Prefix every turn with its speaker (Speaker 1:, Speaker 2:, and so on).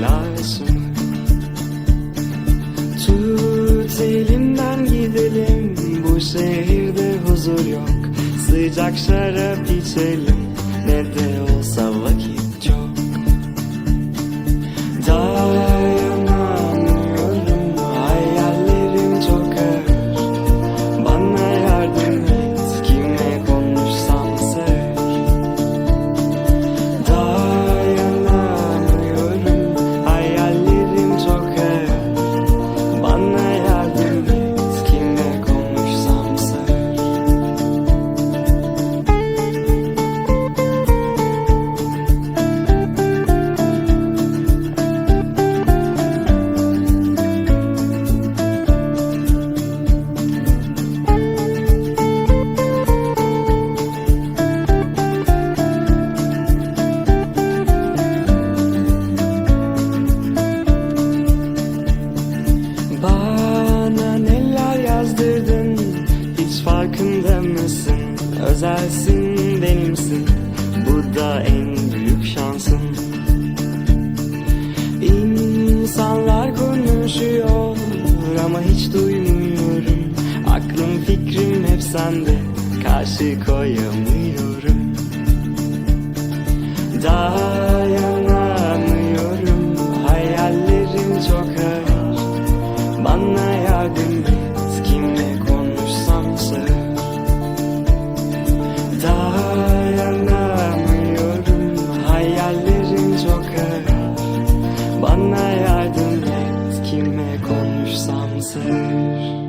Speaker 1: lazım Tut elimden gidelim. Bu şehirde huzur yok. Sıcak şarap içelim. Ne de olsa vakit. Özelsin benimsin. Bu da en büyük şansın. İnsanlar konuşuyor Ama hiç duymuyorum. Aklım fikrim hep sende. Karşı koyamıyorum. Dayanamıyorum vencer.